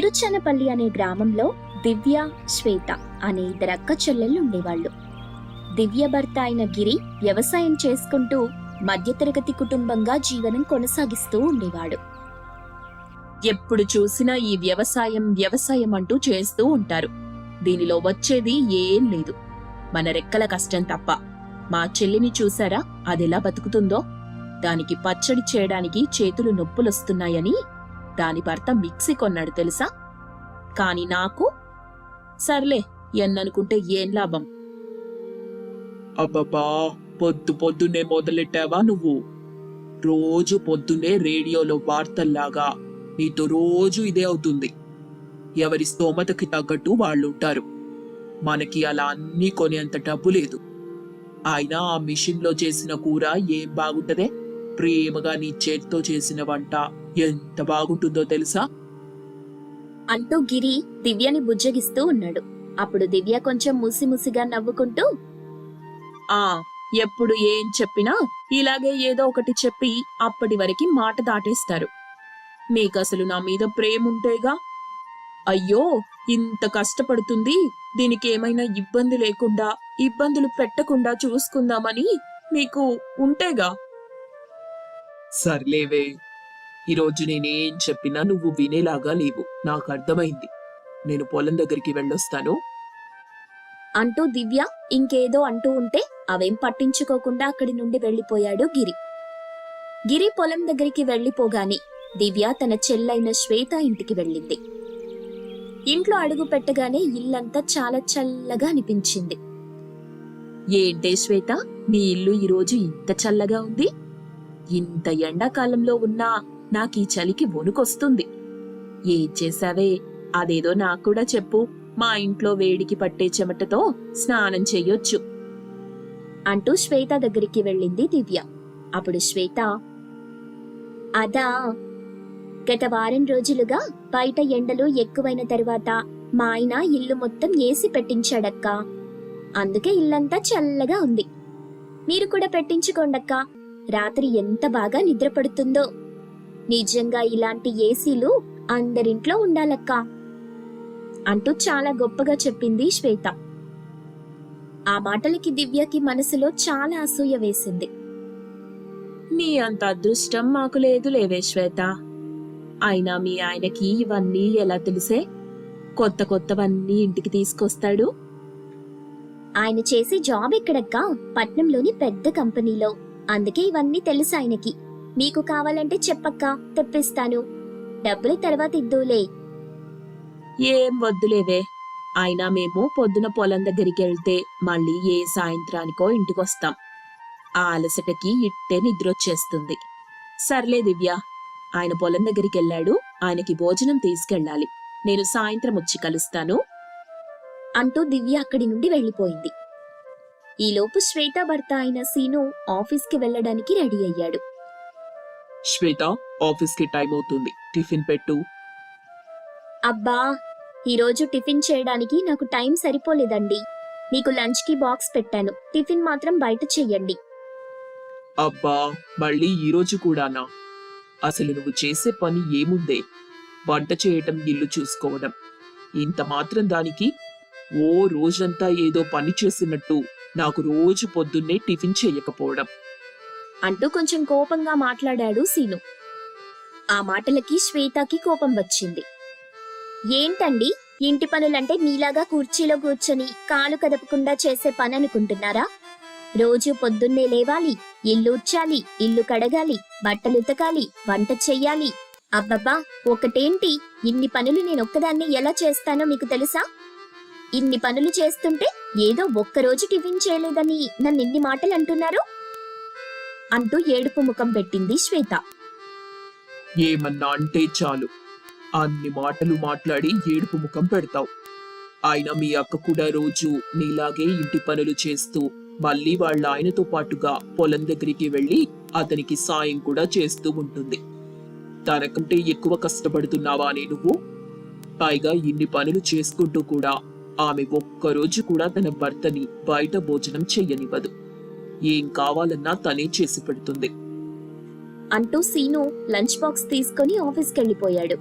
తిరుచనపల్లి అనే గ్రామంలో దివ్య శ్వేత అనే ఇద్దరు అక్క చెల్లెళ్ళు ఉండేవాళ్ళు. దివ్య భర్త అయిన గిరి వ్యవసాయం చేసుకుంటూ మధ్యతరగతి కుటుంబంగా జీవనం కొనసాగిస్తూ ఉండేవాడు. ఎప్పుడు చూసినా ఈ వ్యవసాయం వ్యవసాయం అంటూ చేస్తూ ఉంటారు. దీనిలో వచ్చేది ఏం లేదు. మన రెక్కల కష్టం తప్ప. మా చెల్లిని చూసారా? అదెలా బతుకుతుందో? దానికి పచ్చడి చేయడానికి చేతులు నొప్పులొస్తున్నాయని దాని భర్త మిక్సీ కొన్నాడు తెలుసా? కాని నాకు? సర్లే ఎన్ననుకుంటే ఏం లాభం? అబ్బబ్బా పొద్దు పొద్దున్నే మొదలెట్టావా నువ్వు? రోజు పొద్దున్నే రేడియోలో వార్తల్లాగా నీతో రోజు ఇదే అవుతుంది. ఎవరి స్తోమతకి తగ్గట్టు వాళ్ళుంటారు. మనకి అలా అన్నీ కొనేంత డబ్బు లేదు. అయినా ఆ మిషన్లో చేసిన కూర ఏం బాగుంటదే? ప్రేమగా నీ చేత్తో చేసిన వంట. ఎంత బాగుంటుందో తెలుసా? అంటూ గిరి దివ్యని బుజ్జగిస్తూ ఉన్నాడు. అప్పుడు దివ్య కొంచెం ముసిముసిగా నవ్వుకుంటూ ఆ ఎప్పుడు ఏం చెప్పినా ఇలాగే ఏదో ఒకటి చెప్పి అప్పటి వరకు మాట దాటేస్తారు. మీకసలు నా మీద ప్రేమ ఉంటేగా అయ్యో ఇంత కష్టపడుతుంది. దీనికి ఏమైనా ఇబ్బంది లేకుండా ఇబ్బందులు పెట్టకుండా చూసుకుందామని మీకు ఉంటేగా? సర్లేవే. ఈరోజు నేనేం చెప్పినా నువ్వు వినేలాగా లేవు. నాకు అర్థమైంది. నేను పొలం దగ్గరికి వెళ్ళొస్తాను. అంటూ దివ్య ఇంకేదో అంటూ ఉంటే అవేం పట్టించుకోకుండా అక్కడి నుండి వెళ్ళిపోయాడు గిరి. గిరి పొలం దగ్గరికి వెళ్ళిపోగాని దివ్య తన చెల్లైన శ్వేత ఇంటికి వెళ్ళింది. ఇంట్లో అడుగు పెట్టగానే ఇల్లంతా చాలా చల్లగా అనిపించింది. ఏంటే శ్వేత నీ ఇల్లు ఈరోజు ఇంత చల్లగా ఉంది? ఇంత ఎండాకాలంలో ఉన్నా నాకు ఈ చలికి వణుకొస్తుంది. ఏం చేశావే? అదేదో నాకు కూడా చెప్పు. మా ఇంట్లో వేడికి పట్టే చెమటతో స్నానం చెయ్యొచ్చు. అంటూ శ్వేత దగ్గరికి వెళ్ళింది దివ్య. అప్పుడు శ్వేత అదా గత వారం రోజులుగా బయట ఎండలు ఎక్కువైన తర్వాత మా ఆయన ఇల్లు మొత్తం ఏసి పెట్టించాడక్క. అందుకే ఇల్లంతా చల్లగా ఉంది. మీరు కూడా పెట్టించుకోండక్క. రాత్రి ఎంత బాగా నిద్ర పడుతుందో నిజంగా ఇలాంటి ఏసీలు అందరింట్లో ఉండాలక్కా అంటూ చాలా గొప్పగా చెప్పింది శ్వేత. ఆ మాటలకి దివ్యకి మనసులో చాలా అసూయ వేసింది. నీ అంత అదృష్టం మాకు లేదు లేవే శ్వేత. అయినా మీ ఆయనకి ఇవన్నీ ఎలా తెలిసే? కొత్త కొత్తవన్నీ ఇంటికి తీసుకొస్తాడు? ఆయన చేసే జాబ్ ఎక్కడక్క? పట్నంలోని పెద్ద కంపెనీలో. అందుకే ఇవన్నీ తెలుసు ఆయనకి. మీకు కావాలంటే చెప్పక్క తెప్పిస్తాను. డబ్బులు తర్వాత ఇద్దులే ఏం వద్దులేవే. అయినా మేము పొద్దున పొలం దగ్గరికి వెళ్తే మళ్ళీ ఏ సాయంత్రానికో ఇంటికొస్తాం. ఆ అలసటకి ఇట్టే నిద్రొచ్చేస్తుంది. సర్లే దివ్య ఆయన పొలం దగ్గరికి వెళ్ళాడు ఆయనకి భోజనం తీసుకెళ్ళాలి. నేను సాయంత్రం వచ్చి కలుస్తాను. అంటూ దివ్య అక్కడి నుండి వెళ్ళిపోయింది. ఈలోపు శ్వేత భర్త అయిన సీను ఆఫీస్కి వెళ్ళడానికి రెడీ అయ్యాడు. శ్వేత ఆఫీస్కి టైం అవుతుంది. టిఫిన్ పెట్టు. అబ్బా ఈరోజు టిఫిన్ చేయడానికి నాకు టైం సరిపోలేదండి. మీకు లంచ్కి బాక్స్ పెట్టాను. టిఫిన్ మాత్రం బయట చెయ్యండి. అబ్బా మళ్ళీ ఈ రోజు కూడానా? అసలు నువ్వు చేసే పని ఏముందే? వంట చేయటం ఇల్లు చూసుకోవడం. ఇంత మాత్రం దానికి ఓ రోజంతా ఏదో పని చేసినట్టు నాకు రోజు పొద్దున్నే టిఫిన్ చేయకపోవడం. అంటూ కొంచెం కోపంగా మాట్లాడాడు సీను. ఆ మాటలకి శ్వేతకి కోపం వచ్చింది. ఏంటండి? ఇంటి పనులంటే మీలాగా కుర్చీలో కూర్చొని కాలు కదపకుండా చేసే పని అనుకుంటున్నారా? రోజు పొద్దున్నే లేవాలి ఇల్లు ఉచ్చాలి ఇల్లు కడగాలి బట్టలు ఉతకాలి వంట చెయ్యాలి. అబ్బబ్బా ఒకటేంటి? ఇన్ని పనులు నేను ఒక్కదాన్ని ఎలా చేస్తానో మీకు తెలుసా? ఇన్ని పనులు చేస్తుంటే ఏదో ఒక్కరోజు టిఫిన్ చేయలేదని నన్ను ఇన్ని మాటలు అంటున్నారు. అంటూ ఏడుపు ముఖం పెట్టింది శ్వేత. ఏమన్నా అంటే చాలు. అన్ని మాటలు మాట్లాడి ఏడుపు ముఖం పెడతావు. ఆయన మీ అక్క కూడా రోజు నీలాగే ఇంటి పనులు చేస్తూ మళ్ళీ వాళ్ళ ఆయనతో పాటుగా పొలం దగ్గరికి వెళ్ళి అతనికి సాయం కూడా చేస్తూ ఉంటుంది. తనకంటే ఎక్కువ కష్టపడుతున్నావా అని నువ్వు? పైగా ఇన్ని పనులు చేసుకుంటూ కూడా ఆమె ఒక్కరోజు కూడా తన భర్తని బయట భోజనం చెయ్యనివ్వదు ఏం కావాలన్నా తనే చేసి పెడుతుంది. అంటూ సీను లంచ్ బాక్స్ తీసుకొని ఆఫీస్కి వెళ్ళిపోయాడు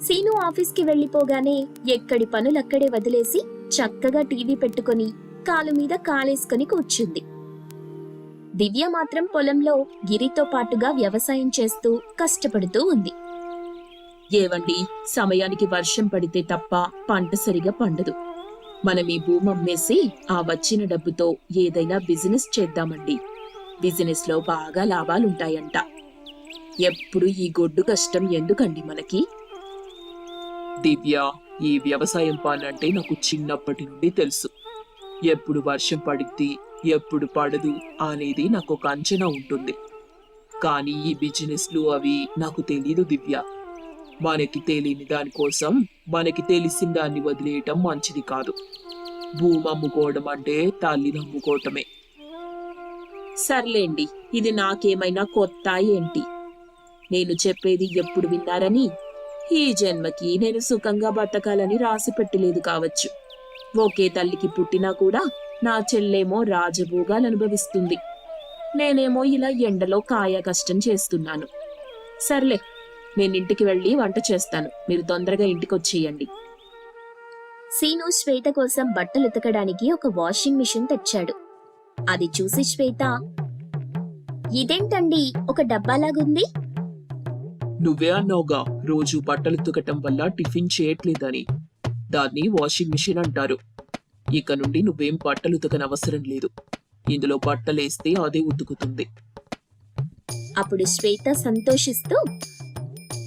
సీను ఆఫీస్కి వెళ్ళిపోగానే ఎక్కడి పనులక్కడే వదిలేసి చక్కగా టీవీ పెట్టుకొని కాలు మీద కాలేసుకొని కూర్చుంది. దివ్య మాత్రం పొలంలో గిరితో పాటుగా వ్యవసాయం చేస్తూ కష్టపడుతూ ఉంది. ఏవండి సమయానికి వర్షం పడితే తప్ప పంట సరిగా పండదు. మనం ఈ భూమి అమ్మేసి ఆ వచ్చిన డబ్బుతో ఏదైనా బిజినెస్ చేద్దామండి. బిజినెస్లో బాగా లాభాలుంటాయంట. ఎప్పుడు ఈ గొడ్డు కష్టం ఎందుకండి మనకి? దివ్య ఈ వ్యవసాయం పాలంటే నాకు చిన్నప్పటి నుండి తెలుసు. ఎప్పుడు వర్షం పడిద్ది ఎప్పుడు పడదు అనేది నాకు ఒక అంచనా ఉంటుంది. కానీ ఈ బిజినెస్లు అవి నాకు తెలియదు దివ్య. మనకి తెలియని దానికోసం మనకి తెలిసిన దాన్ని వదిలేయటం మంచిది కాదు. భూమి అమ్ముకోవడం అంటే తల్లిని అమ్ముకోవటమే. సర్లేండి ఇది నాకేమైనా కొత్త ఏంటి? నేను చెప్పేది ఎప్పుడు విన్నారని? ఈ జన్మకి నేను సుఖంగా బతకాలని రాసి పెట్టలేదు కావచ్చు. ఒకే తల్లికి పుట్టినా కూడా నా చెల్లేమో రాజభోగాలు అనుభవిస్తుంది. నేనేమో ఇలా ఎండలో కాయ కష్టం చేస్తున్నాను. సర్లే నేను ఇంటికి వెళ్ళి వంట చేస్తాను. మీరు తొందరగా ఇంటికి వచ్చేయండి. సీను శ్వేత కోసం బట్టలు ఉతకడానికి ఒక వాషింగ్ మిషన్ తెచ్చాడు. అది చూసి శ్వేత ఇదేంటండి? ఒక డబ్బాలాగుంది? నువ్వే అన్నావుగా రోజు బట్టలు తుకటం వల్ల టిఫిన్ చేయట్లేదని. దాన్ని వాషింగ్ మిషన్ అంటారు. ఇక నుండి నువ్వేం బట్టలు ఉతకనవసరం లేదు. ఇందులో బట్టలేస్తే అదే ఉతుకుతుంది. అప్పుడు శ్వేత సంతోషిస్తూ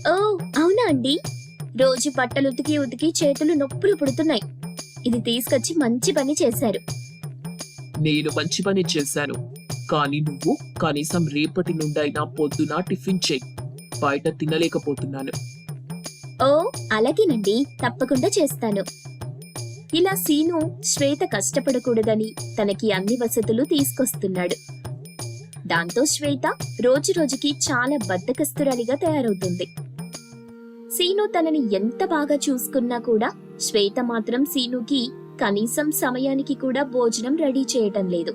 ఓ అవునా అండి? రోజు బట్టలు ఉతికి ఉతికి చేతులు నొప్పులు పుడుతున్నాయి. ఇది తీసుకొచ్చి మంచి పని చేశారు. నేను మంచి పని చేశాను. కానీ నువ్వు కనీసం రేపటి నుండైనా పొద్దున టిఫిన్ చెయ్యి బయట తినలేకపోతున్నాను. ఓ అలాగేనండి. తప్పకుండా చేస్తాను. ఇలా సీను శ్వేత కష్టపడకూడదని తనకి అన్ని వసతులు తీసుకొస్తున్నాడు. దాంతో శ్వేత రోజు రోజుకి చాలా బద్దకస్తురాలిగా తయారవుతుంది. సీను తనని ఎంత బాగా చూసుకున్నా కూడా శ్వేత మాత్రం సీనుకి కనీసం సమయానికి కూడా భోజనం రెడీ చేయటం లేదు.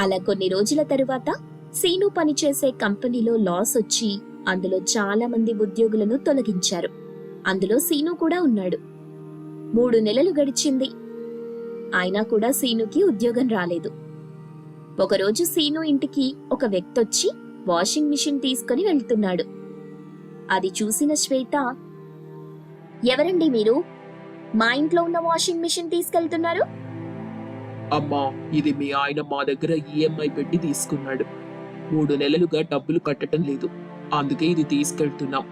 అలా కొన్ని రోజుల తరువాత సీను పనిచేసే కంపెనీలో లాస్ వచ్చి అందులో చాలా మంది ఉద్యోగులను తొలగించారు. అందులో సీను కూడా ఉన్నాడు. మూడు నెలలు గడిచింది. అయినా కూడా సీనుకి ఉద్యోగం రాలేదు. ఒకరోజు సీను ఇంటికి ఒక వ్యక్తి వచ్చి వాషింగ్ మిషన్ తీసుకుని వెళ్తున్నాడు. అది చూసిన శ్వేత ఎవరండి మీరు? మా ఇంట్లో ఉన్న వాషింగ్ మిషన్ తీసుకెళ్తున్నారు? అమ్మా ఇది మీ ఆయన మా దగ్గర ఈఎంఐ పెట్టి తీసుకున్నాడు. మూడు నెలలుగా డబ్బులు కట్టడం లేదు. అందుకే ఇది తీసుకెళ్తున్నాం.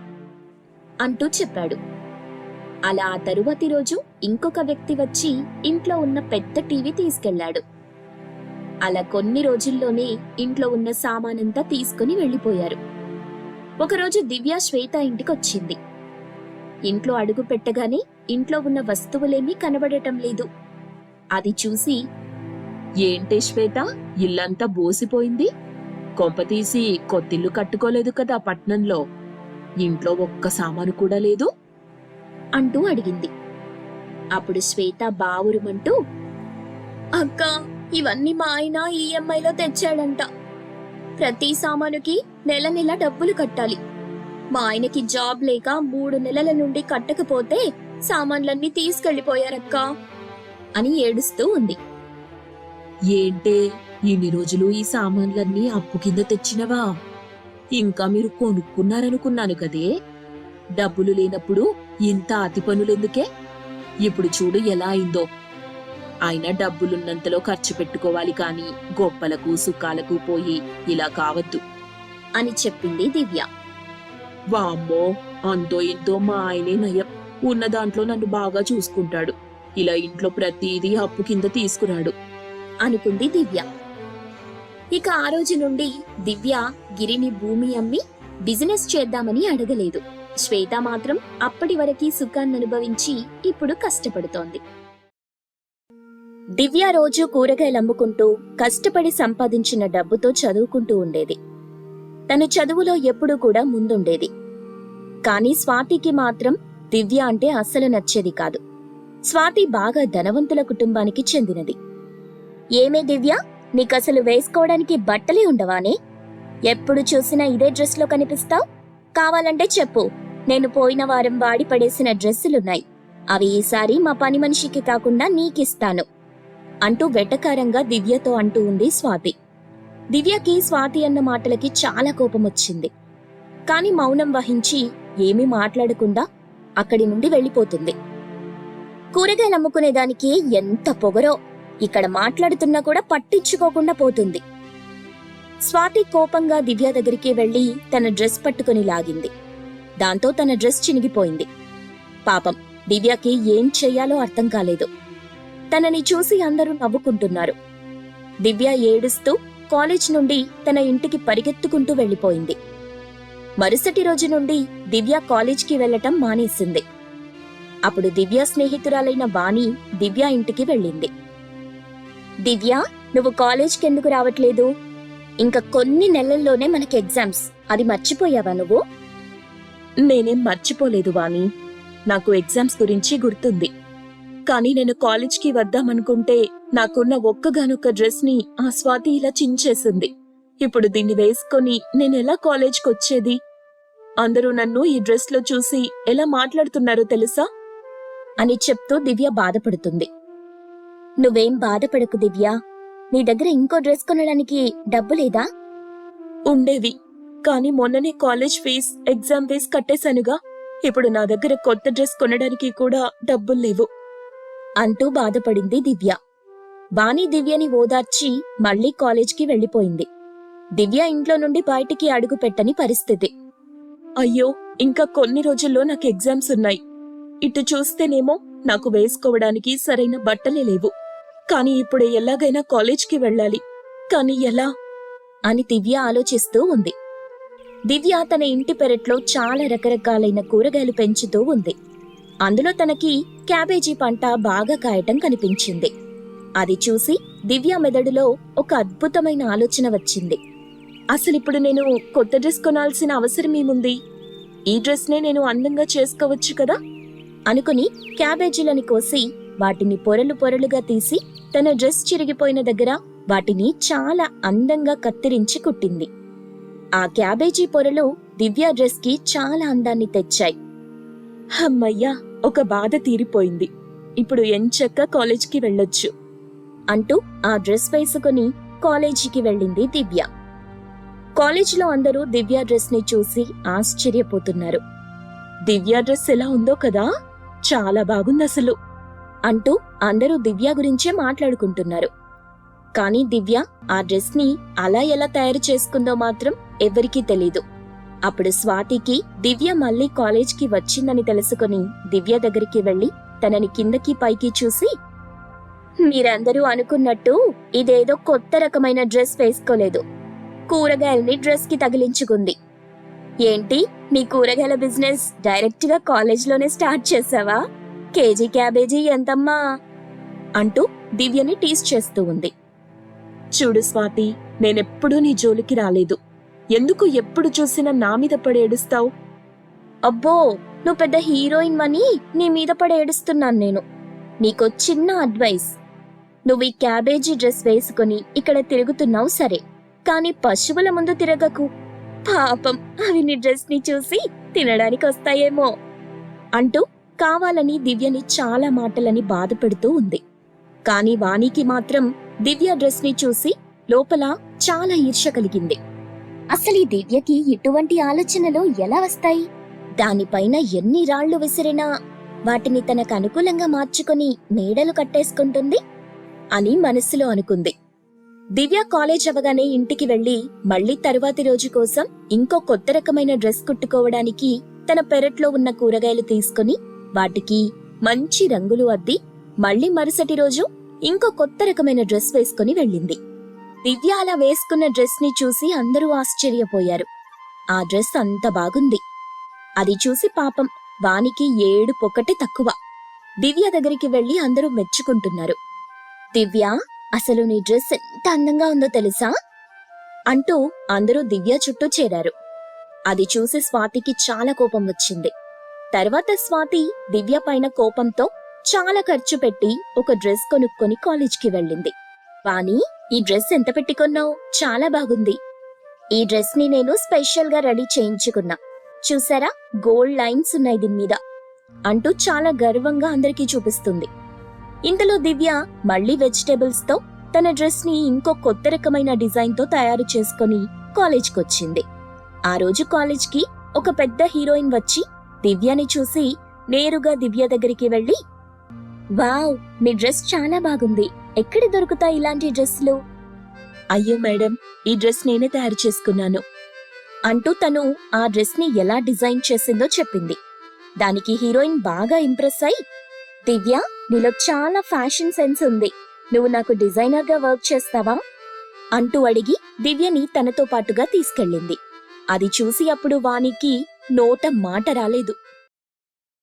అంటూ చెప్పాడు. అలా ఆ తరువాతి రోజు ఇంకొక వ్యక్తి వచ్చి ఇంట్లో ఉన్న పెద్ద టీవీ తీసుకెళ్ళాడు. అలా కొన్ని రోజుల్లోనే ఇంట్లో ఉన్న సామానంతా తీసుకుని వెళ్ళిపోయారు ఒకరోజు దివ్య శ్వేత ఇంటికొచ్చింది. ఇంట్లో అడుగు పెట్టగానే ఇంట్లో ఉన్న వస్తువులేమీ కనబడటం లేదు. అది చూసి ఏంటే శ్వేత ఇల్లంతా బోసిపోయింది? కొంపతీసి కొత్తిల్లు కట్టుకోలేదు కదా పట్నంలో. ఇంట్లో ఒక్క సామాను కూడా లేదు? అంటూ అడిగింది. అప్పుడు శ్వేత బావురుమంటూ అక్క ఇవన్నీ మా ఆయన ఈఎంఐలో తెచ్చాడంట. ప్రతి సామానుకి నెల నెల డబ్బులు కట్టాలి. మా ఆయనకి జాబ్ లేక మూడు నెలల నుండి కట్టకపోతే సామాన్లన్నీ తీసుకెళ్ళిపోయారక్క అని ఏడుస్తూ ఉంది. ఏంటే? ఇన్ని రోజులు ఈ సామాన్లన్నీ అప్పు కింద తెచ్చినవా? ఇంకా మీరు కొనుక్కున్నారనుకున్నాను కదే. డబ్బులు లేనప్పుడు ఇంత అతి పనులెందుకే? ఇప్పుడు చూడు ఎలా అయిందో. అయినా డబ్బులున్నంతలో ఖర్చు పెట్టుకోవాలి కాని గొప్పలకు సుఖాలకు పోయి ఇలా కావద్దు. అని చెప్పింది దివ్య. వామ్మో అంతో ఇంతో మా ఆయనే నయం. ఉన్న దాంట్లో నన్ను బాగా చూసుకుంటాడు. ఇలా ఇంట్లో ప్రతిదీ అప్పు కింద తీసుకురాడు అనుకుంది దివ్య. ఇక ఆ రోజు నుండి దివ్య గిరిని భూమి అమ్మి బిజినెస్ చేద్దామని అడగలేదు. శ్వేత మాత్రం అప్పటి వరకి సుఖాన్ని అనుభవించి ఇప్పుడు కష్టపడుతోంది. దివ్య రోజు కూరగాయలు అమ్ముకుంటూ కష్టపడి సంపాదించిన డబ్బుతో చదువుకుంటూ ఉండేది. తను చదువులో ఎప్పుడూ కూడా ముందుండేది. కానీ స్వాతికి మాత్రం దివ్య అంటే అస్సలు నచ్చేది కాదు. స్వాతి బాగా ధనవంతుల కుటుంబానికి చెందినది. ఏమే దివ్య నీకసలు వేసుకోవడానికి బట్టలే ఉండవానే? ఎప్పుడు చూసినా ఇదే డ్రెస్లో కనిపిస్తావు? కావాలంటే చెప్పు. నేను పోయిన వారం వాడి పడేసిన డ్రెస్సులున్నాయి. అవి ఈసారి మా పని మనిషికి కాకుండా నీకిస్తాను. అంటూ వెటకారంగా దివ్యతో అంటూ ఉంది స్వాతి. దివ్యకి స్వాతి అన్న మాటలకి చాలా కోపం వచ్చింది కాని మౌనం వహించి ఏమీ మాట్లాడకుండా అక్కడి నుండి వెళ్ళిపోతుంది. కూరగాయలు అమ్ముకునేదానికి ఎంత పొగరో ఇక్కడ మాట్లాడుతున్నా కూడా పట్టించుకోకుండా పోతుంది. స్వాతి కోపంగా దివ్య దగ్గరికి వెళ్ళి తన డ్రెస్ పట్టుకుని లాగింది. దాంతో తన డ్రెస్ చినిగిపోయింది. పాపం దివ్యకి ఏం చెయ్యాలో అర్థం కాలేదు. తనని చూసి అందరూ నవ్వుకుంటున్నారు. దివ్య ఏడుస్తూ కాలేజ్ నుండి తన ఇంటికి పరిగెత్తుకుంటూ వెళ్ళిపోయింది మరుసటి రోజు నుండి దివ్య కాలేజ్కి వెళ్ళటం మానేసింది. అప్పుడు దివ్య స్నేహితురాలైన వాణి దివ్య ఇంటికి వెళ్ళింది. దివ్య నువ్వు కాలేజ్కి ఎందుకు రావట్లేదు? ఇంకా కొన్ని నెలల్లోనే మనకి ఎగ్జామ్స్. అది మర్చిపోయావా నువ్వు? నేనేం మర్చిపోలేదు వాణి నాకు ఎగ్జామ్స్ గురించి గుర్తుంది. కానీ నేను కాలేజ్కి వద్దామనుకుంటే నాకున్న ఒక్కగానొక్క డ్రెస్ని ఆ స్వాతి ఇలా చించేసింది. ఇప్పుడు దీన్ని వేసుకొని నేను ఎలా కాలేజ్కి వచ్చేది అందరూ నన్ను ఈ డ్రెస్లో చూసి ఎలా మాట్లాడుతున్నారో తెలుసా? అని చెప్తూ దివ్య బాధపడుతుంది. నువ్వేం బాధపడకు దివ్య. నీ దగ్గర ఇంకో డ్రెస్ కొనడానికి డబ్బు లేదా? ఉండేవి. కానీ మొన్ననే కాలేజ్ ఫీజ్ ఎగ్జామ్ ఫీజ్ కట్టేశానుగా. ఇప్పుడు నా దగ్గర కొత్త డ్రెస్ కొనడానికి కూడా డబ్బులు లేవు. అంటూ బాధపడింది దివ్య. బానీ దివ్యని ఓదార్చి మళ్ళీ కాలేజ్కి వెళ్ళిపోయింది దివ్య ఇంట్లో నుండి బయటికి అడుగుపెట్టని పరిస్థితి. అయ్యో ఇంకా కొన్ని రోజుల్లో నాకు ఎగ్జామ్స్ ఉన్నాయి. ఇటు చూస్తేనేమో నాకు వేసుకోవడానికి సరైన బట్టలే లేవు. కానీ ఇప్పుడు ఎలాగైనా కాలేజ్కి వెళ్ళాలి. కానీ ఎలా? అని దివ్య ఆలోచిస్తూ ఉంది. దివ్య తన ఇంటి పెరట్లో చాలా రకరకాలైన కూరగాయలు పెంచుతూ ఉంది. అందులో తనకి క్యాబేజీ పంట బాగా కాయటం కనిపించింది. అది చూసి దివ్య మెదడులో ఒక అద్భుతమైన ఆలోచన వచ్చింది. అసలిప్పుడు నేను కొత్త డ్రెస్ కొనాల్సిన అవసరం ఏముంది? ఈ డ్రెస్నే నేను అందంగా చేసుకోవచ్చు కదా? అనుకుని క్యాబేజీలని కోసి వాటిని పొరలు పొరలుగా తీసి తన డ్రెస్ చిరిగిపోయిన దగ్గర వాటిని చాలా అందంగా కత్తిరించి కుట్టింది. ఆ క్యాబేజీ పొరలు దివ్య డ్రెస్కి చాలా అందాన్ని తెచ్చాయి. అమ్మయ్యా! ఒక బాధ తీరిపోయింది. ఇప్పుడు ఎంచక్క కాలేజ్కి వెళ్ళొచ్చు అంటూ ఆ డ్రెస్ వేసుకుని కాలేజీకి వెళ్ళింది దివ్య. కాలేజీలో అందరూ దివ్య డ్రెస్ని చూసి ఆశ్చర్యపోతున్నారు. దివ్య డ్రెస్ ఎలా ఉందో కదా చాలా బాగుంది అసలు అంటూ అందరూ దివ్య గురించే మాట్లాడుకుంటున్నారు. కానీ దివ్య ఆ డ్రెస్ని అలా ఎలా తయారు చేసుకుందో మాత్రం ఎవరికీ తెలీదు. అప్పుడు స్వాతికి దివ్య మళ్ళీ కాలేజ్కి వచ్చిందని తెలుసుకుని దివ్య దగ్గరికి వెళ్ళి తనని కిందకి పైకి చూసి మీరందరూ అనుకున్నట్టు ఇదేదో కొత్త రకమైన డ్రెస్ వేసుకోలేదు. కూరగాయల్ని డ్రెస్కి తగిలించుకుంది. ఏంటి నీ కూరగాయల బిజినెస్ డైరెక్ట్గా కాలేజ్లోనే స్టార్ట్ చేసావా? కేజీ క్యాబేజీ ఎంతమ్మా? అంటూ దివ్యని టీస్ చేస్తూ ఉంది. చూడు స్వాతి నేనెప్పుడూ నీ జోలికి రాలేదు. ఎందుకు ఎప్పుడు చూసినా నా మీద పడి ఏడుస్తావు? అబ్బో నువ్వు పెద్ద హీరోయిన్ అని నీ మీద పడి ఏడుస్తున్నాను నేను. నీకో చిన్న అడ్వైస్. నువ్వు ఈ క్యాబేజీ డ్రెస్ వేసుకుని ఇక్కడ తిరుగుతున్నావు సరే కానీ పశువుల ముందు తిరగకు. పాపం అవి నీ డ్రెస్ని చూసి తినడానికి వస్తాయేమో. అంటూ కావాలని దివ్యని చాలా మాటలని బాధపడుతూ ఉంది. కానీ వాణికి మాత్రం దివ్య డ్రెస్ని చూసి లోపల చాలా ఈర్ష కలిగింది. అసలు ఈ దివ్యకి ఇటువంటి ఆలోచనలు ఎలా వస్తాయి? దానిపైన ఎన్ని రాళ్ళు విసిరినా వాటిని తనకు అనుకూలంగా మార్చుకుని నీడలు కట్టేసుకుంటుంది అని మనసులో అనుకుంది. దివ్య కాలేజ్ అవగానే ఇంటికి వెళ్ళి మళ్ళీ తరువాతి రోజు కోసం ఇంకో కొత్త రకమైన డ్రెస్ కుట్టుకోవడానికి తన పెరట్లో ఉన్న కూరగాయలు తీసుకుని వాటికి మంచి రంగులు అద్ది మళ్ళీ మరుసటి రోజు ఇంకో కొత్త రకమైన డ్రెస్ వేసుకుని వెళ్ళింది. దివ్య అలా వేసుకున్న డ్రెస్ని చూసి అందరూ ఆశ్చర్యపోయారు. ఆ డ్రెస్ అంత బాగుంది. అది చూసి పాపం వానికి ఏడు పొక్కటి తక్కువ. దివ్య దగ్గరికి వెళ్ళి అందరూ మెచ్చుకుంటున్నారు. దివ్య అసలు నీ డ్రెస్ ఎంత అందంగా ఉందో తెలుసా? అంటూ అందరూ దివ్య చుట్టూ చేరారు. అది చూసి స్వాతికి చాలా కోపం వచ్చింది. తర్వాత స్వాతి దివ్య పైన కోపంతో చాలా ఖర్చు పెట్టి ఒక డ్రెస్ కొనుక్కొని కాలేజ్కి వెళ్ళింది. వాణి ఈ డ్రెస్ ఎంత పెట్టుకున్నావు చాలా బాగుంది. ఈ డ్రెస్ని నేను స్పెషల్గా రెడీ చేయించుకున్నా. చూసారా? గోల్డ్ లైన్స్ ఉన్నాయి దీని మీద. అంటూ చాలా గర్వంగా అందరికీ చూపిస్తుంది. ఇంతలో దివ్య మళ్ళీ వెజిటేబుల్స్తో తన డ్రెస్ని ఇంకో కొత్త రకమైన డిజైన్తో తయారు చేసుకొని కాలేజ్కి వచ్చింది ఆ రోజు కాలేజ్కి ఒక పెద్ద హీరోయిన్ వచ్చి దివ్యని చూసి నేరుగా దివ్య దగ్గరికి వెళ్ళి వావ్ మీ డ్రెస్ చాలా బాగుంది. ఎక్కడ దొరుకుతాయి ఇలాంటి డ్రెస్సులు? అయ్యో మేడం ఈ డ్రెస్ నేనే తయారు చేసుకున్నాను. అంటూ తను ఆ డ్రెస్ని ఎలా డిజైన్ చేసిందో చెప్పింది. దానికి హీరోయిన్ బాగా ఇంప్రెస్ అయి దివ్య నీలో చాలా ఫ్యాషన్ సెన్స్ ఉంది. నువ్వు నాకు డిజైనర్గా వర్క్ చేస్తావా? అంటూ అడిగి దివ్యని తనతో పాటుగా తీసుకెళ్ళింది. అది చూసి అప్పుడు వానికి నోట మాట రాలేదు.